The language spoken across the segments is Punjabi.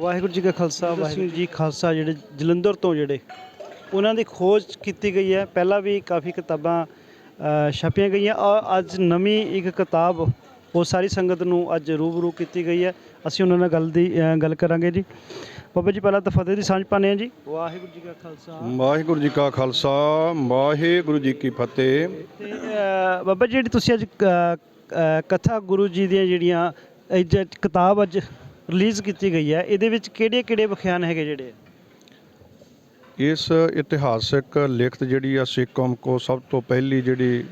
ਵਾਹਿਗੁਰੂ ਜੀ ਕਾ ਖਾਲਸਾ ਵਾਹਿਗੁਰੂ ਜੀ ਖਾਲਸਾ ਜਿਹੜੇ ਜਲੰਧਰ ਤੋਂ ਜਿਹੜੇ ਉਹਨਾਂ ਦੀ ਖੋਜ ਕੀਤੀ ਗਈ ਹੈ। ਪਹਿਲਾਂ ਵੀ ਕਾਫੀ ਕਿਤਾਬਾਂ ਛਪੀਆਂ ਗਈਆਂ। ਔਰ ਅੱਜ ਨਵੀਂ ਇੱਕ ਕਿਤਾਬ ਉਹ ਸਾਰੀ ਸੰਗਤ ਨੂੰ ਅੱਜ ਰੂਬਰੂ ਕੀਤੀ ਗਈ ਹੈ। ਅਸੀਂ ਉਹਨਾਂ ਨਾਲ ਗੱਲ ਦੀ ਗੱਲ ਕਰਾਂਗੇ ਜੀ। ਬਾਬਾ ਜੀ ਪਹਿਲਾਂ ਤਾਂ ਫਤਿਹ ਦੀ ਸਾਂਝ ਪਾਉਂਦੇ ਹਾਂ ਜੀ। ਵਾਹਿਗੁਰੂ ਜੀ ਕਾ ਖਾਲਸਾ। ਵਾਹਿਗੁਰੂ ਜੀ ਕਾ ਖਾਲਸਾ ਵਾਹਿਗੁਰੂ ਜੀ ਕੀ ਫਤਿਹ। ਬਾਬਾ ਜੀ ਜਿਹੜੀ ਤੁਸੀਂ ਅੱਜ ਕਥਾ ਗੁਰੂ ਜੀ ਦੀਆਂ ਜਿਹੜੀਆਂ ਕਿਤਾਬ ਅੱਜ ਰਿਲੀਜ਼ ਕੀਤੀ ਗਈ ਹੈ। ਇਹਦੇ ਵਿੱਚ ਕਿਹੜੇ ਕਿਹੜੇ ਵਿਖਿਆਨ ਹੈਗੇ ਜਿਹੜੇ? ਇਸ ਇਤਿਹਾਸਕ ਲਿਖਤ ਜਿਹੜੀ ਆ ਸਿੱਖ ਕੌਮ ਕੋ ਸਭ ਤੋਂ ਪਹਿਲੀ ਜਿਹੜੀ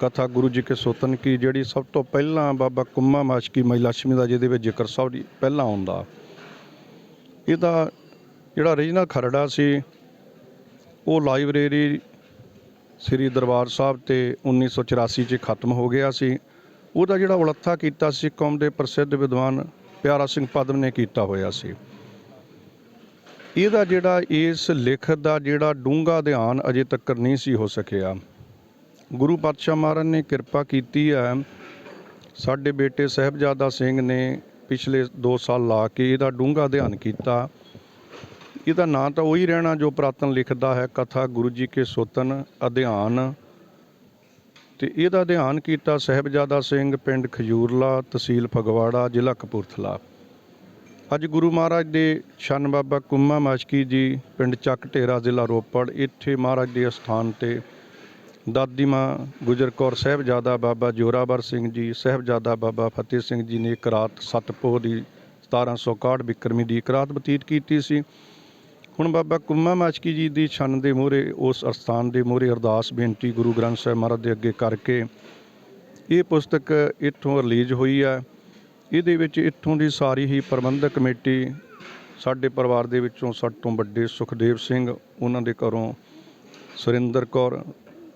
ਕਥਾ ਗੁਰੂ ਜੀ ਕੇ ਸੋਤਨ ਕੀ, ਜਿਹੜੀ ਸਭ ਤੋਂ ਪਹਿਲਾਂ ਬਾਬਾ ਕੁੰਮਾ ਮਾਸ਼ਕੀ ਮਈ ਲక్ష్ਮੀ ਦਾ, ਜਿਹਦੇ ਵਿੱਚ ਜ਼ਿਕਰ ਸਭ ਦੀ ਪਹਿਲਾਂ ਆਉਂਦਾ। ਇਹਦਾ ਜਿਹੜਾ ਰੀਜਨਲ ਖਰੜਾ ਸੀ, ਉਹ ਲਾਇਬ੍ਰੇਰੀ ਸ੍ਰੀ ਦਰਬਾਰ ਸਾਹਿਬ ਤੇ 1984 ਚ ਖਤਮ ਹੋ ਗਿਆ ਸੀ। ਉਹਦਾ ਜਿਹੜਾ ਉਲੱਥਾ ਕੀਤਾ ਸਿੱਖ ਕੌਮ ਦੇ ਪ੍ਰਸਿੱਧ ਵਿਦਵਾਨ ਪਿਆਰਾ ਸਿੰਘ ਪਦਮ ਨੇ ਕੀਤਾ ਹੋਇਆ ਸੀ। ਇਹਦਾ ਜਿਹੜਾ ਇਸ ਲਿਖਤ ਦਾ ਜਿਹੜਾ ਡੂੰਘਾ ਧਿਆਨ ਅਜੇ ਤੱਕ ਨਹੀਂ ਸੀ ਹੋ ਸਕਿਆ। ਗੁਰੂ ਪਾਤਸ਼ਾਹ ਮਹਾਰਾਜ ਨੇ ਕਿਰਪਾ ਕੀਤੀ ਹੈ। ਸਾਡੇ ਬੇਟੇ ਸਾਹਿਬਜ਼ਾਦਾ ਸਿੰਘ ਨੇ ਪਿਛਲੇ 2 ਸਾਲ ਲਾ ਕੇ ਇਹਦਾ ਡੂੰਘਾ ਅਧਿਐਨ ਕੀਤਾ। ਇਹਦਾ ਨਾਂ ਤਾਂ ਉਹੀ ਰਹਿਣਾ ਜੋ ਪ੍ਰਾਤਨ ਲਿਖਦਾ ਹੈ, ਕਥਾ ਗੁਰੂ ਜੀ ਕੇ ਸੋਤਨ ਅਧਿਐਨ ਤੇ ਇਹਦਾ ਅਧਿਐਨ ਕੀਤਾ ਸਾਹਿਬਜ਼ਾਦਾ ਸਿੰਘ ਪਿੰਡ ਖਜੂਰਲਾ, ਤਹਿਸੀਲ ਫਗਵਾੜਾ, ਜ਼ਿਲ੍ਹਾ ਕਪੂਰਥਲਾ। ਅੱਜ ਗੁਰੂ ਮਹਾਰਾਜ ਦੇ ਛੰਨ ਬਾਬਾ ਕੁੰਮਾ ਮਾਸ਼ਕੀ ਜੀ ਪਿੰਡ ਚੱਕ ਢੇਰਾ ਜ਼ਿਲ੍ਹਾ ਰੋਪੜ, ਇੱਥੇ ਮਹਾਰਾਜ ਦੇ ਅਸਥਾਨ ਤੇ ਦਾਦੀ ਮਾਂ ਗੁਜਰ ਕੌਰ ਸਾਹਿਬਜ਼ਾਦਾ ਬਾਬਾ ਜੋਰਾਵਰ ਸਿੰਘ ਜੀ, ਸਾਹਿਬਜ਼ਾਦਾ ਬਾਬਾ ਫਤਿਹ ਸਿੰਘ ਜੀ ਨੇ ਇੱਕ ਰਾਤ ਸਤਪੋਹ ਦੀ 1761 ਬਿਕਰਮੀ ਦੀ ਇੱਕ ਰਾਤ ਬਤੀਤ ਕੀਤੀ ਸੀ। ਹੁਣ ਬਾਬਾ ਕੁੰਮਾ ਮਾਸ਼ਕੀ ਜੀ ਦੀ ਛੰਨ ਦੇ ਮੂਹਰੇ, ਉਸ ਅਸਥਾਨ ਦੇ ਮੂਹਰੇ ਅਰਦਾਸ ਬੇਨਤੀ ਗੁਰੂ ਗ੍ਰੰਥ ਸਾਹਿਬ ਮਹਾਰਾਜ ਦੇ ਅੱਗੇ ਕਰਕੇ ਇਹ ਪੁਸਤਕ ਇੱਥੋਂ ਰਿਲੀਜ਼ ਹੋਈ ਆ। ਇਹਦੇ ਵਿੱਚ ਇੱਥੋਂ ਦੀ ਸਾਰੀ ਹੀ ਪ੍ਰਬੰਧਕ ਕਮੇਟੀ ਸਾਡੇ ਪਰਿਵਾਰ ਦੇ ਵਿੱਚੋਂ ਸਭ ਤੋਂ ਵੱਡੇ ਸੁਖਦੇਵ ਸਿੰਘ, ਉਹਨਾਂ ਦੇ ਘਰੋਂ ਸੁਰਿੰਦਰ ਕੌਰ,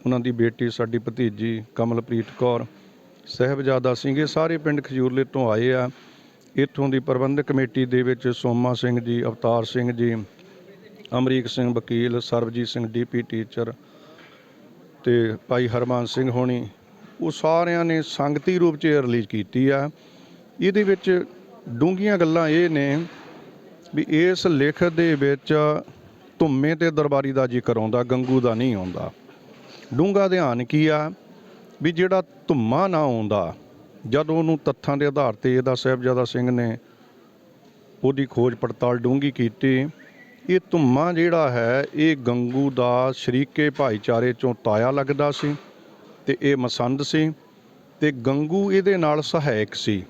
ਉਹਨਾਂ ਦੀ ਬੇਟੀ ਸਾਡੀ ਭਤੀਜੀ ਕਮਲਪ੍ਰੀਤ ਕੌਰ, ਸਾਹਿਬਜ਼ਾਦਾ ਸਿੰਘ, ਇਹ ਸਾਰੇ ਪਿੰਡ ਖਜੂਰਲੇ ਤੋਂ ਆਏ ਆ। ਇੱਥੋਂ ਦੀ ਪ੍ਰਬੰਧਕ ਕਮੇਟੀ ਦੇ ਵਿੱਚ ਸੋਮਾ ਸਿੰਘ ਜੀ, ਅਵਤਾਰ ਸਿੰਘ ਜੀ ਅਮਰੀਕ ਸਿੰਘ ਵਕੀਲ, ਸਰਬਜੀਤ ਸਿੰਘ ਡੀਪੀ ਟੀਚਰ ਤੇ ਭਾਈ ਹਰਮਾਨ ਸਿੰਘ ਹੋਣੀ, ਉਹ ਸਾਰਿਆਂ ਨੇ ਸੰਗਤੀ ਰੂਪ 'ਚ ਰਿਲੀਜ਼ ਕੀਤੀ ਆ। ਇਹਦੇ ਵਿੱਚ ਡੂੰਘੀਆਂ ਗੱਲਾਂ ਇਹ ਨੇ ਵੀ ਇਸ ਲਿਖਤ ਦੇ ਵਿੱਚ ਧੁੰਮੇ ਤੇ ਦਰਬਾਰੀ ਦਾ ਜ਼ਿਕਰ ਆਉਂਦਾ, ਗੰਗੂ ਦਾ ਨਹੀਂ ਆਉਂਦਾ। ਡੂੰਘਾ ਧਿਆਨ ਕੀ ਆ? ਵੀ ਜਿਹੜਾ ਧੁੰਮਾ ਨਾ ਆਉਂਦਾ, ਜਦ ਉਹਨੂੰ ਤੱਥਾਂ ਦੇ ਆਧਾਰ ਤੇ ਇਹਦਾ ਸਾਹਿਬਜ਼ਾਦਾ ਸਿੰਘ ਨੇ ਉਹਦੀ ਖੋਜ ਪੜਤਾਲ ਡੂੰਘੀ ਕੀਤੀ। ਇਹ ਧੁੰਮਾ ਜਿਹੜਾ ਹੈ, ਇਹ ਗੰਗੂ ਦਾ ਸ਼ਰੀਕੇ ਭਾਈਚਾਰੇ ਚੋਂ ਤਾਇਆ ਲੱਗਦਾ ਸੀ ਤੇ ਇਹ ਮਸੰਦ ਸੀ ਤੇ ਗੰਗੂ ਇਹਦੇ ਨਾਲ ਸਹਾਇਕ ਸੀ।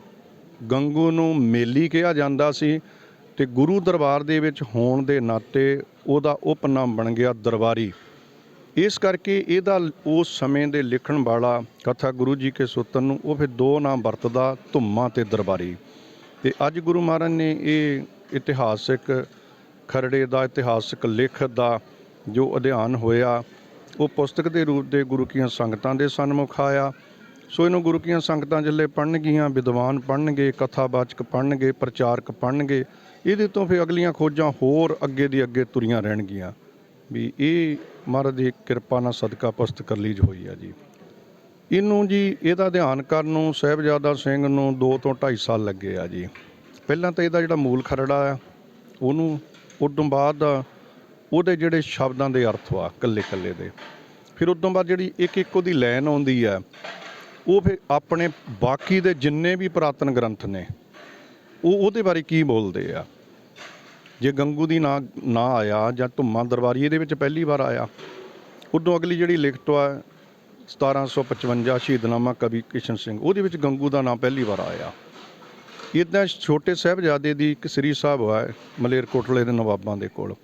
ਗੰਗੂ ਨੂੰ ਮੇਲੀ ਕਿਹਾ ਜਾਂਦਾ ਸੀ ਤੇ ਗੁਰੂ ਦਰਬਾਰ ਦੇ ਵਿੱਚ ਹੋਣ ਦੇ ਨਾਤੇ ਉਹਦਾ ਉਪਨਾਮ ਬਣ ਗਿਆ ਦਰਬਾਰੀ। ਇਸ ਕਰਕੇ ਇਹਦਾ ਉਸ ਸਮੇਂ ਦੇ ਲਿਖਣ ਵਾਲਾ ਕਥਾ ਗੁਰੂ ਜੀ ਕੇ ਸੁਤਨ ਨੂੰ ਉਹ ਫਿਰ ਦੋ ਨਾਮ ਵਰਤਦਾ ਧੁੰਮਾ ਤੇ ਦਰਬਾਰੀ। ਤੇ ਅੱਜ ਗੁਰੂ ਮਹਾਰਾਜ ਨੇ ਇਹ ਇਤਿਹਾਸਿਕ ਖਰੜੇ ਦਾ ਇਤਿਹਾਸਕ ਲਿਖਤ ਦਾ ਜੋ ਅਧਿਐਨ ਹੋਇਆ, ਉਹ ਪੁਸਤਕ ਦੇ ਰੂਪ ਦੇ ਗੁਰੂ ਕੀਆਂ ਸੰਗਤਾਂ ਦੇ ਸਨਮੁਖ ਆਇਆ। ਸੋ ਇਹਨੂੰ ਗੁਰੂ ਕੀਆਂ ਸੰਗਤਾਂ ਜਿੱਲੇ ਪੜਨਗੀਆਂ ਵਿਦਵਾਨ ਪੜਨਗੇ ਕਥਾਵਾਚਕ ਪੜਨਗੇ ਪ੍ਰਚਾਰਕ ਪੜਨਗੇ ਇਹਦੇ ਤੋਂ ਫਿਰ ਅਗਲੀਆਂ ਖੋਜਾਂ ਹੋਰ ਅੱਗੇ ਦੀ ਅੱਗੇ ਤੁਰੀਆਂ ਰਹਿਣਗੀਆਂ। ਵੀ ਇਹ ਮਹਾਰਾਜ ਦੀ ਕਿਰਪਾ ਨਾਲ ਸਦਕਾ ਪੁਸਤਕ ਰਿਲੀਜ਼ ਹੋਈ ਆ ਜੀ। ਇਹਨੂੰ ਜੀ, ਇਹਦਾ ਅਧਿਐਨ ਕਰਨ ਨੂੰ ਸਾਹਿਬਜ਼ਾਦਾ ਸਿੰਘ ਨੂੰ 2 ਤੋਂ 2.5 ਸਾਲ ਲੱਗੇ ਆ ਜੀ। ਪਹਿਲਾਂ ਤਾਂ ਇਹਦਾ ਜਿਹੜਾ ਮੂਲ ਖਰੜਾ ਆ, ਉਹਨੂੰ ਉਦੋਂ ਬਾਅਦ ਉਹਦੇ ਜਿਹੜੇ ਸ਼ਬਦਾਂ ਦੇ ਅਰਥ ਵਾ ਕੱਲੇ ਕੱਲੇ ਦੇ। ਫਿਰ ਉਦੋਂ ਬਾਅਦ ਜਿਹੜੀ ਇੱਕ ਇੱਕ ਉਹਦੀ ਲਾਈਨ ਆਉਂਦੀ ਆ, ਉਹ ਫਿਰ ਆਪਣੇ ਬਾਕੀ ਦੇ ਜਿੰਨੇ ਵੀ ਪੁਰਾਤਨ ਗ੍ਰੰਥ ਨੇ, ਉਹ ਉਹਦੇ ਬਾਰੇ ਕੀ ਬੋਲਦੇ ਆ? ਜੇ ਗੰਗੂ ਦੀ ਨਾਂ, ਨਾ ਆਇਆ ਜਾਂ ਧੁੰਮਾ ਦਰਬਾਰੀ, ਇਹਦੇ ਵਿੱਚ ਪਹਿਲੀ ਵਾਰ ਆਇਆ। ਉਦੋਂ ਅਗਲੀ ਜਿਹੜੀ ਲਿਖਤ ਆ 1755 ਸ਼ਹੀਦਨਾਮਾ ਕਵੀ ਕਿਸ਼ਨ ਸਿੰਘ, ਉਹਦੇ ਵਿੱਚ ਗੰਗੂ ਦਾ ਨਾਮ ਪਹਿਲੀ ਵਾਰ ਆਇਆ। ਇਦਾਂ ਛੋਟੇ ਸਾਹਿਬਜ਼ਾਦੇ ਦੀ ਇੱਕ ਸ੍ਰੀ ਸਾਹਿਬ ਆ ਮਲੇਰਕੋਟਲੇ ਦੇ ਨਵਾਬਾਂ ਦੇ ਕੋਲ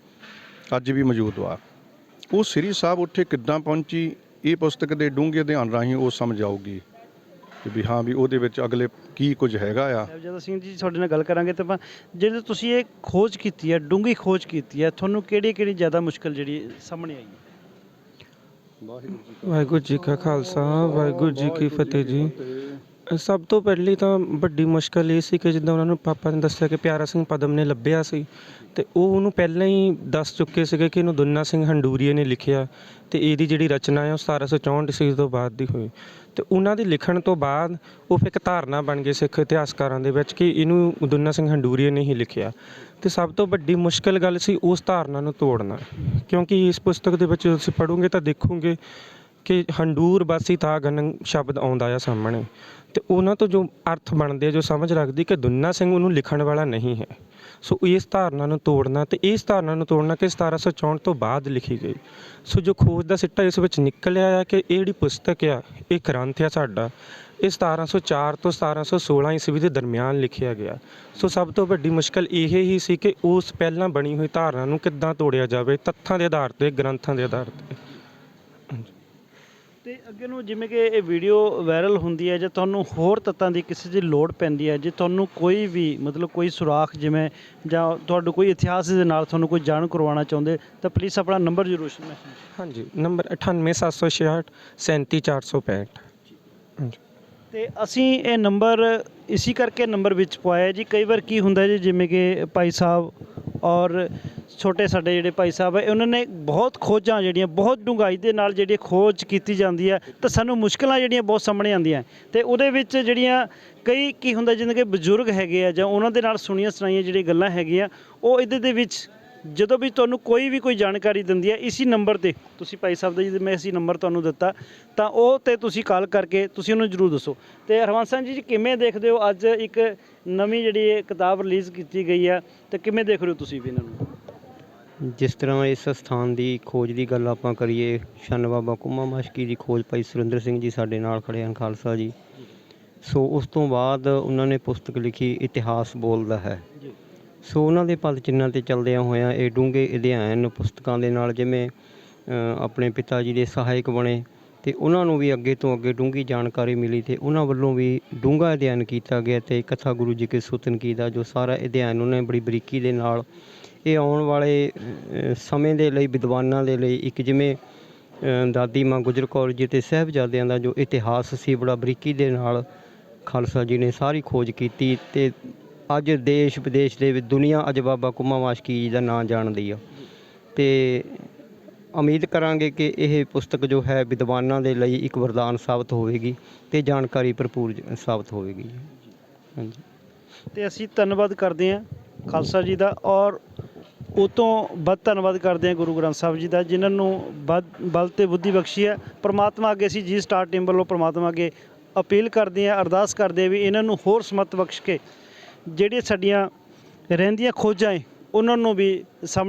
ਅੱਜ ਵੀ ਮੌਜੂਦ ਵਾ। ਉਹ ਸ੍ਰੀ ਸਾਹਿਬ ਉੱਥੇ ਕਿੱਦਾਂ ਪਹੁੰਚੀ ਇਹ ਪੁਸਤਕ ਦੇ ਡੂੰਘੇ ਅਧਿਐਨ ਰਾਹੀਂ ਉਹ ਸਮਝ ਆਊਗੀ ਕਿ ਵੀ ਹਾਂ ਵੀ ਉਹਦੇ ਵਿੱਚ ਅਗਲੇ ਕੀ ਕੁਝ ਹੈਗਾ ਆ। ਸਾਹਿਬਜ਼ਾਦਾ ਸਿੰਘ ਜੀ ਤੁਹਾਡੇ ਨਾਲ ਗੱਲ ਕਰਾਂਗੇ ਤਾਂ ਜਿਹੜੇ ਤੁਸੀਂ ਇਹ ਖੋਜ ਕੀਤੀ ਹੈ ਡੂੰਘੀ ਖੋਜ ਕੀਤੀ ਹੈ ਤੁਹਾਨੂੰ ਕਿਹੜੀ ਕਿਹੜੀ ਜ਼ਿਆਦਾ ਮੁਸ਼ਕਲ ਜਿਹੜੀ ਸਾਹਮਣੇ ਆਈ ਹੈ? ਵਾਹਿਗੁਰੂ ਜੀ ਕਾ ਖਾਲਸਾ ਵਾਹਿਗੁਰੂ ਜੀ ਕੀ ਫਤਿਹ ਜੀ। ਸਭ ਤੋਂ ਪਹਿਲੀ ਤਾਂ ਵੱਡੀ ਮੁਸ਼ਕਲ ਇਹ ਸੀ ਕਿ ਜਿੱਦਾਂ ਉਹਨਾਂ ਨੂੰ ਪਾਪਾ ਨੇ ਦੱਸਿਆ ਕਿ ਪਿਆਰਾ ਸਿੰਘ ਪਦਮ ਨੇ ਲੱਭਿਆ ਸੀ ਅਤੇ ਉਹ ਉਹਨੂੰ ਪਹਿਲਾਂ ਹੀ ਦੱਸ ਚੁੱਕੇ ਸੀਗੇ ਕਿ ਇਹਨੂੰ ਦੁੰਨਾ ਸਿੰਘ ਹੰਡੂਰੀਏ ਨੇ ਲਿਖਿਆ ਅਤੇ ਇਹਦੀ ਜਿਹੜੀ ਰਚਨਾ ਹੈ ਉਹ 1764 ਈਸਵੀ ਤੋਂ ਬਾਅਦ ਦੀ ਹੋਈ। ਅਤੇ ਉਹਨਾਂ ਦੇ ਲਿਖਣ ਤੋਂ ਬਾਅਦ ਉਹ ਫਿਰ ਇੱਕ ਧਾਰਨਾ ਬਣ ਗਈ ਸਿੱਖ ਇਤਿਹਾਸਕਾਰਾਂ ਦੇ ਵਿੱਚ ਕਿ ਇਹਨੂੰ ਦੁੰਨਾ ਸਿੰਘ ਹੰਡੂਰੀਏ ਨੇ ਹੀ ਲਿਖਿਆ। ਅਤੇ ਸਭ ਤੋਂ ਵੱਡੀ ਮੁਸ਼ਕਿਲ ਗੱਲ ਸੀ ਉਸ ਧਾਰਨਾ ਨੂੰ ਤੋੜਨਾ, ਕਿਉਂਕਿ ਇਸ ਪੁਸਤਕ ਦੇ ਵਿੱਚ ਤੁਸੀਂ ਪੜ੍ਹੋਗੇ ਤਾਂ ਦੇਖੋਗੇ ਕਿ ਹੰਡੂਰ ਬਾਸੀ ਤਾਂ ਗਨ ਸ਼ਬਦ ਆਉਂਦਾ ਆ ਸਾਹਮਣੇ। ਤੇ ਉਹਨਾਂ ਤੋਂ ਜੋ ਅਰਥ ਬਣਦੇ ਆ, ਜੋ ਸਮਝ ਰੱਖਦੀ ਕਿ ਦੁੰਨਾ ਸਿੰਘ ਉਹਨੂੰ ਲਿਖਣ ਵਾਲਾ ਨਹੀਂ ਹੈ। ਸੋ ਇਸ ਧਾਰਨਾ ਨੂੰ ਤੋੜਨਾ ਤੇ ਇਸ ਧਾਰਨਾ ਨੂੰ ਤੋੜਨਾ ਕਿ 1764 ਤੋਂ ਬਾਅਦ ਲਿਖੀ ਗਈ। ਸੋ ਜੋ ਖੋਜ ਦਾ ਸਿੱਟਾ ਇਸ ਵਿੱਚ ਨਿਕਲਿਆ ਆ ਕਿ ਇਹ ਜਿਹੜੀ ਪੁਸਤਕ ਆ, ਇਹ ਗ੍ਰੰਥ ਆ ਸਾਡਾ। ਇਹ 1704 ਤੋਂ 1716 ਈਸਵੀ ਦੇ ਦਰਮਿਆਨ ਲਿਖਿਆ ਗਿਆ। ਸੋ ਸਭ ਤੋਂ ਵੱਡੀ ਮੁਸ਼ਕਲ ਇਹ ਹੀ ਸੀ ਕਿ ਉਸ ਪਹਿਲਾਂ ਬਣੀ ਹੋਈ ਧਾਰਨਾ ਨੂੰ ਕਿੱਦਾਂ ਤੋੜਿਆ ਜਾਵੇ, ਤੱਥਾਂ ਦੇ ਆਧਾਰ ਤੇ, ਗ੍ਰੰਥਾਂ ਦੇ ਆਧਾਰ ਤੇ। ਤੇ ਅੱਗੇ ਨੂੰ ਜਿਵੇਂ ਕਿ ਇਹ ਵੀਡੀਓ ਵਾਇਰਲ ਹੁੰਦੀ ਹੈ ਜਾਂ ਤੁਹਾਨੂੰ ਹੋਰ ਤੱਤਾਂ ਦੀ ਕਿਸੇ ਦੀ ਲੋੜ ਪੈਂਦੀ ਹੈ ਜੇ ਤੁਹਾਨੂੰ ਕੋਈ ਵੀ ਮਤਲਬ ਕੋਈ ਸੁਰਾਖ ਜਿਵੇਂ ਜਾਂ ਤੁਹਾਡਾ ਕੋਈ ਇਤਿਹਾਸ ਦੇ ਨਾਲ ਤੁਹਾਨੂੰ ਕੋਈ ਜਾਣ ਕਰਵਾਉਣਾ ਚਾਹੁੰਦੇ ਤਾਂ ਪਲੀਜ਼ ਆਪਣਾ ਨੰਬਰ ਜ਼ਰੂਰ ਮੈਸੇਜ ਹਾਂਜੀ ਨੰਬਰ 98766 37465 ਹਾਂਜੀ। ਤੇ ਅਸੀਂ ਇਹ ਨੰਬਰ ਇਸੇ ਕਰਕੇ ਨੰਬਰ ਵਿੱਚ ਪਵਾਇਆ ਜੀ ਕਈ ਵਾਰ ਕੀ ਹੁੰਦਾ ਜੀ ਜਿਵੇਂ ਕਿ ਭਾਈ ਸਾਹਿਬ ਔਰ ਛੋਟੇ ਸਾਡੇ ਜਿਹੜੇ ਭਾਈ ਸਾਹਿਬ ਹੈ, ਉਹਨਾਂ ਨੇ ਬਹੁਤ ਖੋਜਾਂ ਜਿਹੜੀਆਂ, ਬਹੁਤ ਡੂੰਘਾਈ ਦੇ ਨਾਲ ਜਿਹੜੀ ਖੋਜ ਕੀਤੀ ਜਾਂਦੀ ਹੈ, ਤਾਂ ਸਾਨੂੰ ਮੁਸ਼ਕਲਾਂ ਜਿਹੜੀਆਂ ਬਹੁਤ ਸਾਹਮਣੇ ਆਉਂਦੀਆਂ ਤੇ ਉਹਦੇ ਵਿੱਚ ਜਿਹੜੀਆਂ ਕਈ ਕੀ ਹੁੰਦਾ ਜਿਵੇਂ ਕਿ ਬਜ਼ੁਰਗ ਹੈਗੇ ਆ ਜਾਂ ਉਹਨਾਂ ਦੇ ਨਾਲ ਸੁਣੀਆਂ ਸੁਣਾਈਆਂ ਜਿਹੜੀਆਂ ਗੱਲਾਂ ਹੈਗੀਆਂ, ਉਹ ਇਹਦੇ ਦੇ ਵਿੱਚ ਜਦੋਂ ਵੀ ਤੁਹਾਨੂੰ ਕੋਈ ਵੀ ਕੋਈ ਜਾਣਕਾਰੀ ਦਿੰਦੀ ਹੈ, ਇਸੇ ਨੰਬਰ ਤੇ, ਤੁਸੀਂ ਭਾਈ ਸਾਹਿਬ ਦਾ ਜੀ, ਮੈਂ ਇਸੇ ਨੰਬਰ ਤੁਹਾਨੂੰ ਦਿੱਤਾ, ਤਾਂ ਉਹ ਤੇ ਤੁਸੀਂ ਕਾਲ ਕਰਕੇ ਤੁਸੀਂ ਉਹਨੂੰ ਜਰੂਰ ਦੱਸੋ। ਤੇ ਹਰਵੰਸ ਸਿੰਘ ਜੀ ਕਿਵੇਂ ਦੇਖਦੇ ਹੋ ਅੱਜ ਇੱਕ ਨਵੀਂ ਜਿਹੜੀ ਇਹ ਕਿਤਾਬ ਰਿਲੀਜ਼ ਕੀਤੀ ਗਈ ਆ ਤੇ ਕਿਵੇਂ ਦੇਖ ਰਹੇ ਹੋ ਤੁਸੀਂ ਵੀ ਇਹਨਾਂ ਨੂੰ? ਜਿਸ ਤਰ੍ਹਾਂ ਇਸ ਸਥਾਨ ਦੀ ਖੋਜ ਦੀ ਗੱਲ ਆਪਾਂ ਕਰੀਏ ਛੰਨ ਬਾਬਾ ਕੁੰਮਾ ਮਸ਼ਕੀ ਦੀ ਖੋਜ ਭਾਈ ਸੁਰਿੰਦਰ ਸਿੰਘ ਜੀ ਸਾਡੇ ਨਾਲ ਖੜੇ ਹਨ ਖਾਲਸਾ ਜੀ। ਸੋ ਉਸ ਤੋਂ ਬਾਅਦ ਉਹਨਾਂ ਨੇ ਪੁਸਤਕ ਲਿਖੀ ਇਤਿਹਾਸ ਬੋਲਦਾ ਹੈ। ਸੋ ਉਹਨਾਂ ਦੇ ਪਦ ਚਿੰਨ੍ਹਾਂ ਤੇ ਚੱਲਦਿਆਂ ਹੋਇਆਂ ਇਹ ਡੂੰਘੇ ਅਧਿਐਨ ਪੁਸਤਕਾਂ ਦੇ ਨਾਲ ਜਿਵੇਂ ਆਪਣੇ ਪਿਤਾ ਜੀ ਦੇ ਸਹਾਇਕ ਬਣੇ ਤੇ ਉਹਨਾਂ ਨੂੰ ਵੀ ਅੱਗੇ ਤੋਂ ਅੱਗੇ ਡੂੰਘੀ ਜਾਣਕਾਰੀ ਮਿਲੀ ਤੇ ਉਹਨਾਂ ਵੱਲੋਂ ਵੀ ਡੂੰਘਾ ਅਧਿਐਨ ਕੀਤਾ ਗਿਆ ਤੇ ਕਥਾ ਗੁਰੂ ਜੀ ਕੇ ਸੁਤਨ ਕੀ ਦਾ ਜੋ ਸਾਰਾ ਅਧਿਐਨ ਉਹਨੇ ਬੜੀ ਬਰੀਕੀ ਦੇ ਨਾਲ ਇਹ ਆਉਣ ਵਾਲੇ ਸਮੇਂ ਦੇ ਲਈ, ਵਿਦਵਾਨਾਂ ਦੇ ਲਈ ਇੱਕ ਜਿਵੇਂ ਦਾਦੀ ਮਾਂ ਗੁਜਰ ਕੌਰ ਜੀ ਅਤੇ ਸਾਹਿਬਜ਼ਾਦਿਆਂ ਦਾ ਜੋ ਇਤਿਹਾਸ ਸੀ, ਬੜਾ ਬਰੀਕੀ ਦੇ ਨਾਲ ਖਾਲਸਾ ਜੀ ਨੇ ਸਾਰੀ ਖੋਜ ਕੀਤੀ ਅਤੇ ਅੱਜ ਦੇਸ਼ ਵਿਦੇਸ਼ ਦੇ ਵਿੱਚ ਦੁਨੀਆ ਅੱਜ ਬਾਬਾ ਕੁਮਾ ਮਾਸ਼ਕੀ ਜੀ ਦਾ ਨਾਂ ਜਾਣਦੀ ਆ। ਅਤੇ ਉਮੀਦ ਕਰਾਂਗੇ ਕਿ ਇਹ ਪੁਸਤਕ ਜੋ ਹੈ, ਵਿਦਵਾਨਾਂ ਦੇ ਲਈ ਇੱਕ ਵਰਦਾਨ ਸਾਬਤ ਹੋਵੇਗੀ ਤੇ ਜਾਣਕਾਰੀ ਭਰਪੂਰ ਸਾਬਤ ਹੋਵੇਗੀ। ਹਾਂਜੀ। ਤੇ ਅਸੀਂ ਧੰਨਵਾਦ ਕਰਦੇ ਹਾਂ ਖਾਲਸਾ ਜੀ ਦਾ ਔਰ ਉਹ ਤੋਂ ਵੱਧ ਧੰਨਵਾਦ ਕਰਦੇ ਹਾਂ ਗੁਰੂ ਗ੍ਰੰਥ ਸਾਹਿਬ ਜੀ ਦਾ, ਜਿਨ੍ਹਾਂ ਨੂੰ ਵੱਧ, ਬਲ ਤੇ ਬੁੱਧੀ ਬਖਸ਼ੀ ਹੈ। ਪਰਮਾਤਮਾ ਅੱਗੇ ਅਸੀਂ ਜੀ ਸਟਾਰ ਟੀਮ ਵੱਲੋਂ ਪਰਮਾਤਮਾ ਅੱਗੇ ਅਪੀਲ ਕਰਦੇ ਹਾਂ, ਅਰਦਾਸ ਕਰਦੇ ਹਾਂ ਵੀ ਇਹਨਾਂ ਨੂੰ ਹੋਰ ਸਮਤ ਬਖਸ਼ ਕੇ, ਜਿਹੜੀਆਂ ਸਾਡੀਆਂ ਰਹਿੰਦੀਆਂ ਖੋਜਾਂ ਏ, ਉਹਨਾਂ ਨੂੰ ਵੀ ਸਾਹਮਣੇ